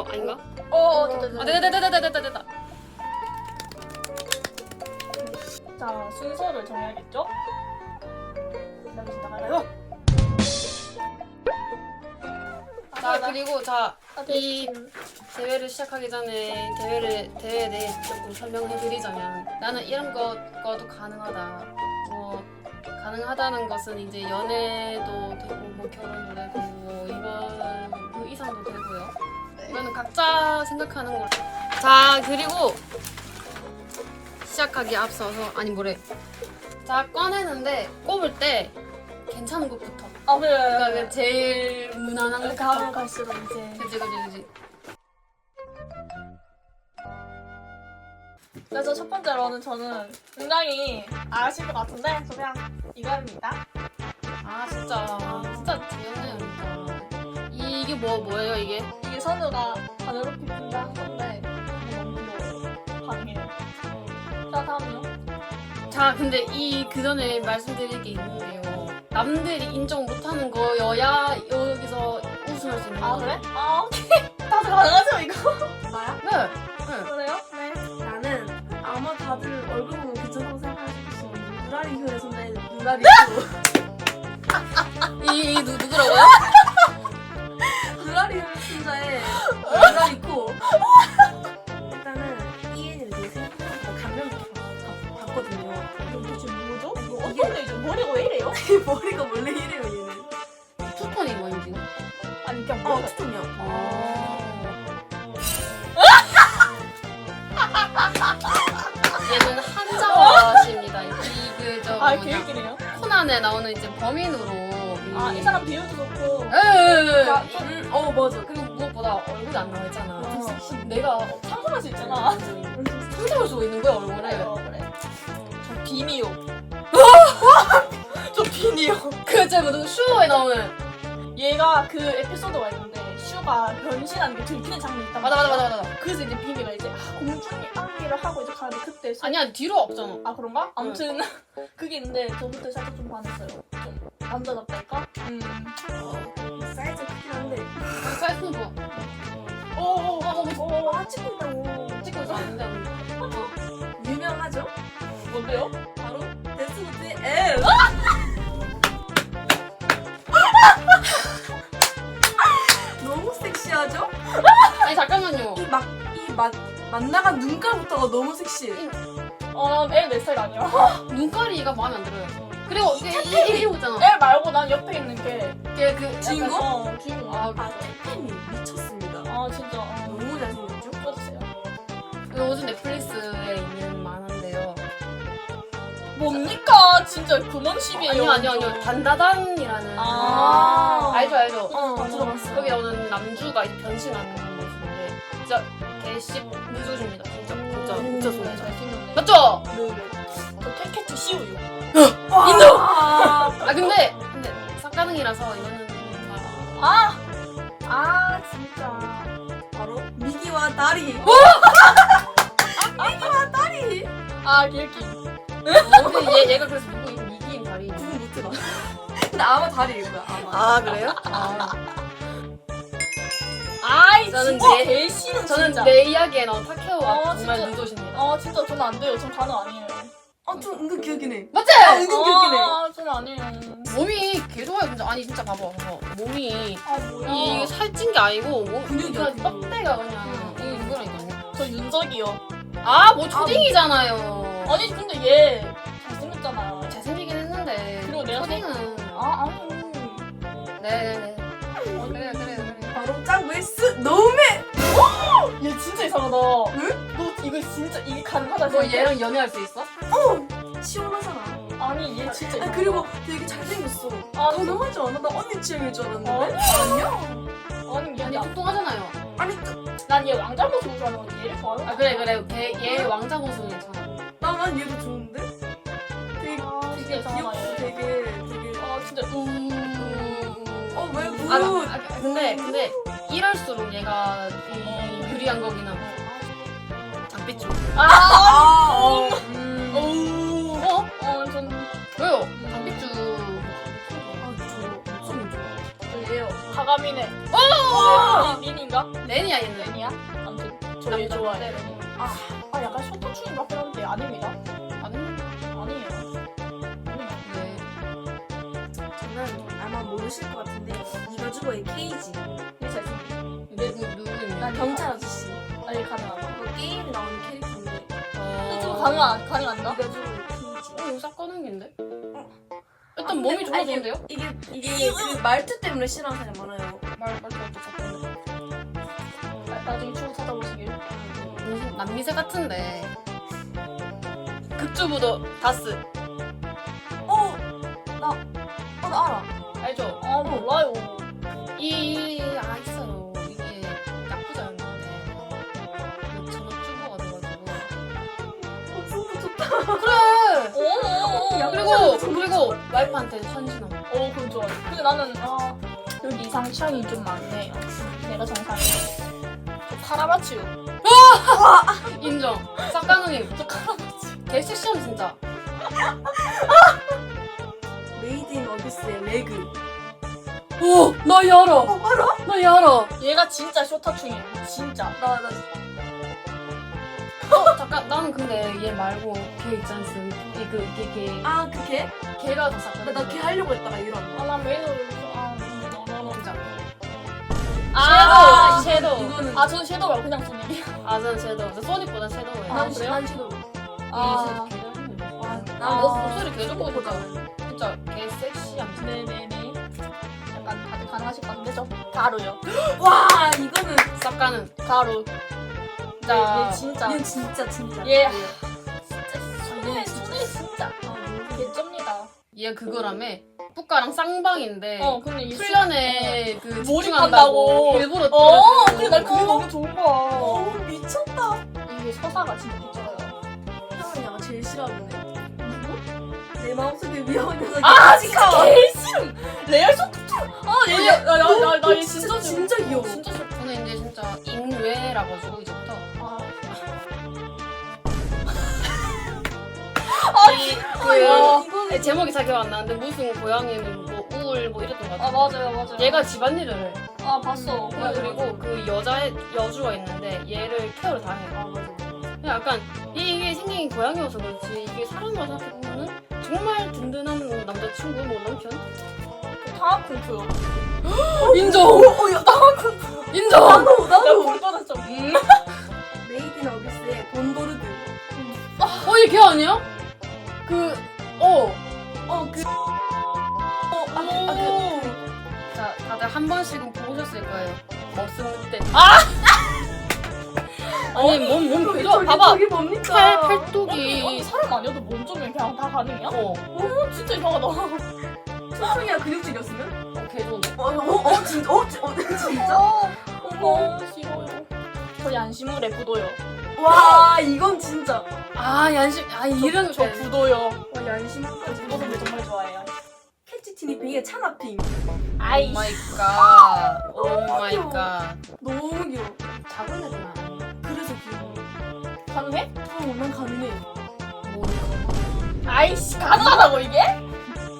어 아닌가? 어, 어, 됐다, 됐다. 아 됐다 됐다 됐다 됐다 됐다. 자, 순서를 정해야겠죠? 그다음에 나가요. 자 그리고 자 아, 이 네. 대회를 시작하기 전에 대회를 대회에 대해 조금 설명해 드리자면 나는 이런 것 것도 가능하다. 뭐 가능하다는 것은 이제 연애도 되고 뭐 결혼도 되고 뭐 이번 그 이상도 되고요. 이거는 각자 생각하는 걸로. 자 그리고 시작하기 앞서서 아니 뭐래. 자 꺼내는데 꼽을 때 괜찮은 것부터. 아, 그래. 그러니까 제일 무난한 것부터. 하면 갈수록 이제. 그지 그지 그지. 그래서 첫 번째로는 저는 굉장히 아실 것 같은데, 저 그냥 이거입니다. 아 진짜 진짜 재밌네요 이게 뭐 뭐예요 이게? 선우가 반으로 피핀다 한 건데, 너무 가능해요. 자, 다음은요. 자 근데 이 그 전에 말씀드릴 게 있는데요. 남들이 인정 못하는 거여야 여기서 우승할 수 있는 아, 거예요. 그래? 아, 오케이. 다들 가능하죠, 이거? 나야? 네. 네. 그래요? 네. 나는 아마 다들 얼굴 보면 괜찮다고 생각하시겠지만 누라리 효의 손자인 누라리 효 이, 이 누, 누구라고요? 봤- 봤거든요 이거 도대체 뭐죠? 이거 어떤 데죠? 머리가 왜 이래요? 머리가 원래 이래요 얘는 투톤이 뭔지. 아니, 그냥 어 머리가. 투톤이요 얘는 한자와십니다. 이그저 아, 개웃기네요. 코난에 나오는 이제 범인으로. 아, 이 사람 비율도 좋고. 에에에. 자, 음, 어 맞아 그리고 무엇보다 얼굴이 안 나와 있잖아. 어. 내가 상상할 수 있잖아. 상상할 수가 있는 거야 얼굴에. 어. 저 비니요. 저 비니요. 그 제가 그 슈어에 나오는. 얘가 그 에피소드가 있는데 슈가 변신하는 게 들키는 장면이 있단 맞아. 맞아 맞아 맞아. 그래서 이제 비니가 이제 아, 공주님 안기를 하고 이제 가는데 그때 수... 아니야 뒤로 없잖아. 아 그런가? 아무튼 그게 있는데 저 그때 살짝 좀 반했어요. 좀 남자답달까? 음. 사이즈 크긴 한데 사이즈는 좋아. 오오오오 아 찍고 있다고 뭔데요? 바로 데스노트의 L 너무 섹시하죠? 아니 잠깐만요. 이막이맛 맛나간 눈깔부터가 너무 섹시해 어 애내 스타일 아니야. 눈가리가 마음에 안 들어요. 그리고 이게 이- 이- 이러고 있잖아. 애 말고 난 옆에 있는 게 걔 그 주인공? 약간, 어 주인공. 아, 아 템템이 미쳤습니다 아 진짜 어. 너무 잘생겼죠? 찍어주세요. 요즘 만화인데요. 뭡니까? 진짜. 아니요 아니요 아니요 단다단이라는 아. 알죠 알죠. 어, 다 들어봤어요. 거기 나오는 남주가 이제 변신하는 모습인데 진짜 개씹 무조입니다 진짜 진짜 진짜 네, 소녀 잘생겼네. 맞죠? 저 캔캐치 시우유. 인도! 아, 아 근데 근데 삭가능이라서 이거는 뭔가 아! 아 진짜. 바로 미기와 다리 아 길기. 어, 근데 얘 얘가 그래서 누구 이 미기인 다리 구분 못해봐 근데 아마 다리일 거야 아마 아 그래요? 아 아이 저는 진짜 내- 개 싫은 저는 진짜. 내 이야기에 나온 타케오가 어, 정말 진짜. 누도십니다 아 진짜 저는 안 돼요. 전 가능 아니에요. 아좀 은근 기억이 네 맞지? 아, 은근 기억이 네 아 저는 아니에요. 몸이 개 좋아요 진짜 아니 진짜 봐봐 봐봐 몸이 아 뭐야? 이게 살찐 게 아니고 몸 근육이야, 그냥 떡대가 그냥 이게 이거라니까요 저 윤석이요. 아뭐 초딩이잖아요 아니 근데 얘 잘생겼잖아요. 잘생기긴 했는데 그리고 내가 초딩은 아 아니. 네네네 그래 그래 그래 바로 짱구의 스 노메 얘 진짜 이상하다. 응? 너 이거 진짜 이게 가능하다 너 생각해? 얘랑 연애할 수 있어? 시원하잖아 아니 얘 진짜 아 이상하다. 그리고 되게 잘생겼어 아, 가능하지 않아? 나 언니 취향일 줄 알았는데 아니야. 아니야? 아니 아니 얘 뚱뚱하잖아요 아니 난얘 왕자 모습을 좋아하는 건데 얘를 좋아하는 아 그래 그래 걔, 얘 왕자 모습은 괜찮아 나난 얘도 좋은데? 되게 아, 되게 귀엽고 얘. 되게 되게 아 진짜 우. 어왜 우? 아, 아 근데 근데 이럴수록 얘가 이 유리한 거긴 함 장삐쭈 아. 아, 어. 음. 오. 어? 어, 전 왜요? 장삐쭈 아, 저 목소리 좋아. 얘요. 가가미네. 오! 린- 린인가? 레니야 얘는. 렌이야? 아무튼 남자 좋아해. 아, 아 약간 쇼터충인 것 같긴 한데 아닙니다. 아니 아니에요. 아니에요. 왜? 저는 아마 모르실 것 같은데 이가주고 의 케이지 이 잘생긴. 누구 누구? 난 경찰 아저씨 아니 가능하다. 그 게임에 나오는 캐릭터인데 좀 어. 가능 가능한가? 이가주고 의 케이지 어 이거 싹 꺼는 긴데? 아, 일단 몸이 근데- 좋아지는데요? 아니, 이게 이게 그 말투 때문에 싫어하는 사람이 많아요 말 말도 어떻게 남미새 같은데. 극주부도 다스 어! 나, 어, 나 알아. 알죠? 아 몰라요. 이아 있어요. 이게 야쿠자였는데 그 전업주부가 돼가지고. 어, 진짜 좋다. 그래. 오. 야, 그리고 그리고 와이프한테 헌신함. 어 그건 좋아요. 근데 나는 아 여기 이상 취향이 좀 많네. 내가 정상이야. 저 카라바치요. 인정. 싹가능님 저 카라바치. 개 섹시함 진짜. 메이드 인 어비스의 레그. 오, 나이 알아. 어, 알아? 나이 알아. 얘가 진짜 쇼타충이야. 진짜. 나, 나, 어, 잠깐 나는 근데 얘 말고 걔 있잖음. 걔그 걔, 걔, 아, 그 걔? 걔가 더 싹가능. 나, 나걔 하려고 했다가 이런. 아나 메이드를 아 너너너 진짜. 아 아 저는 섀도우 말고 그냥 소닉이야. 아, 전 섀도우. 저 소닉보다 섀도우예요. 아, 난, 그래요? 난 섀도우. 아. 아, 난 아. 너, 목소리 개 좋고 진짜. 진짜 개 섹시함. 진짜. 네네네. 약간 다들 가능하실 것 같은데 저 가루요. 와, 이거는. 싹가능. 가루. 자, 얘 진짜. 얘 진짜, 진짜. 얘 진짜 순해 순해 진짜. 아, 개쩝니다. 얘 그거라며. 뿌까랑 쌍방인데. 어 근데 이 훈련에 그 몰입한다고. 일부러 어, 근데 난 그게 거. 너무 좋은 거야. 어, 미쳤다. 이게 서사가 진짜 미쳐요. 형은 내가 제일 싫어하는 애. 누구? 내 마음속에 위험한 녀석이. 아, 진짜 개 싫음. 레알 소프트. 아, 얘, 얘, 나, 나, 나, 나, 얘 진짜, 진짜 진짜 귀여워. 진짜 싫어. 저는 이제 진짜 인외라 가지고 이제부터 아, 이, 아, 이 거, 그 제목이 잘 기억 안 나는데 무슨 고양이는 뭐 우울 뭐 이랬던 것 아, 같아. 맞아요, 맞아요. 얘가 집안일을 해. 아, 봤어. 그- 그리고 그 여자의 여주가 있는데 얘를 케어를 다 해. 아, 맞아. 그냥 약간 이게 생긴 고양이여서 그렇지 이게 사람으로 생각해 보면 은 정말 든든한 남자친구 뭐 남편. 타악쿵푸요. 인정. 어, 야, 인정. 나도, 나도. 나볼 뻔했어. 음. 메이드 인 어비스의 본보르드. 어얘 걔 아니야? 그 어. 어, 그. 어, 아, 그, 아, 그. 자 다들 한 번씩은 보셨을 거예요. 머슴 때. 아! 아니 몸몸 저기, 그죠? 저기, 봐봐. 저기 뭡니까? 팔 언니, 언니 팔뚝이. 사람 아니어도 몸 좀면 그냥 다 가능해요? 어. 오, 진짜 이상하다. 천성이가 근육질이었으면? 어, 개 좋은데. 어, 어, 어, 진짜, 어, 지- 어, 진짜? 어, 어머, 싫어요. 저 양심물의 부도요. 와, 이건 진짜. 아 얀심. 아 이런 저 부도요. 와, 양심한까지. 부도 선배 정말 좋아해요. 캡치티니 빙의 차나핑. 아이, 오 마이 갓. 오 마이 갓. 너무 귀여워. 작은 아니야? 그래서 귀여워. 가능해? 어, 난 가능해. 뭐 아이씨, 가능하다고 이게?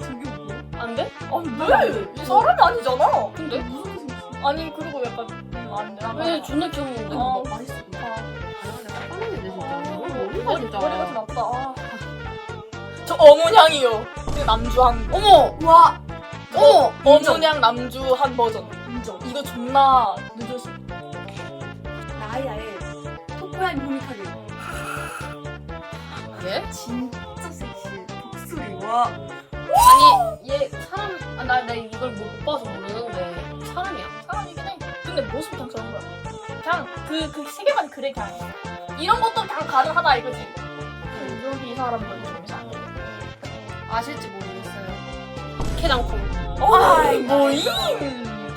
저게 뭐야? 안 돼? 안 돼. 이 사람이 아니잖아. 근데 무슨 거 생겼어? 아니, 그리고 약간, 음, 안 돼. 안 돼. 왜 존나 귀여운데? 어, 맛있어. 깜빡이네 진짜. 머리. 머리가 좀 나쁘다. 아. 저 어문향이요. 그 남주 한. 어머. 와, 어머. 어문향 남주 한 버전. 인정. 이거 존나 늦었어. 나야의 토코야미 호미카게. 얘? 진짜 섹시해. 목소리, 와. 아니 얘 사람. 아, 나, 나 이걸 못 봐서 모르는데 사람이야. 사람이긴 해. 근데 모습이 그냥 저런 거야. 그냥 그, 그 세계관이 그래, 그냥. 이런 것도 그냥 가능하다 이거지. 여기 이 사람도 좀 이상해. 아실지 모르겠어요. 캐장콘. 어, 뭐임?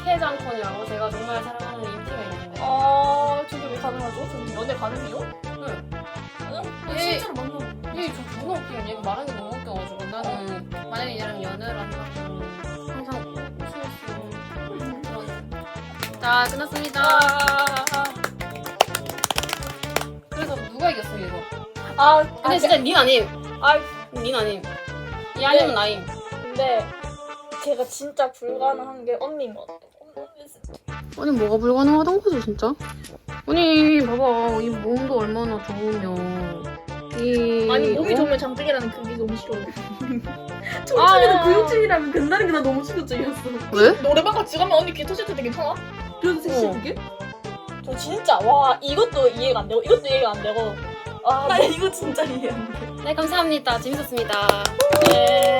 캐장콘이라고 제가 정말 사랑하는 인기가 있는데. 아, 저게 왜 가능하죠? 저는 연애 가능해요? 나 얘, 실제로 만나고. 얘저 존나 웃기면 얘가 말하는 게 너무 웃겨가지고 나는 만약에 얘랑 연애를 한다면 항상 웃을 수 있는 그런. 자 끝났습니다. 아, 누가 이겼어 이거? 아, 근데 진짜 닌 아님. 아, 닌 아님. 이 아니면 나임. 근데 제가 진짜 불가능한 게 언니인 것 같아. 아니 뭐가 불가능하단 거지 진짜? 아니 봐봐 이 몸도 얼마나 좋으면 이 아니 몸이 어? 좋으면 장땡이라는 그게 너무 싫어. 청춘이도 아. 근육질이라면 된다는 게 나 너무 충격적이었어. 왜? 노래방 같이 가면 언니 귀 터질 때 괜찮아? 그래도 섹시한 게? 저 진짜 와 이것도 이해가 안 되고 이것도 이해가 안 되고 아 나 이거 진짜 이해 안 돼. 네 감사합니다 재밌었습니다 네.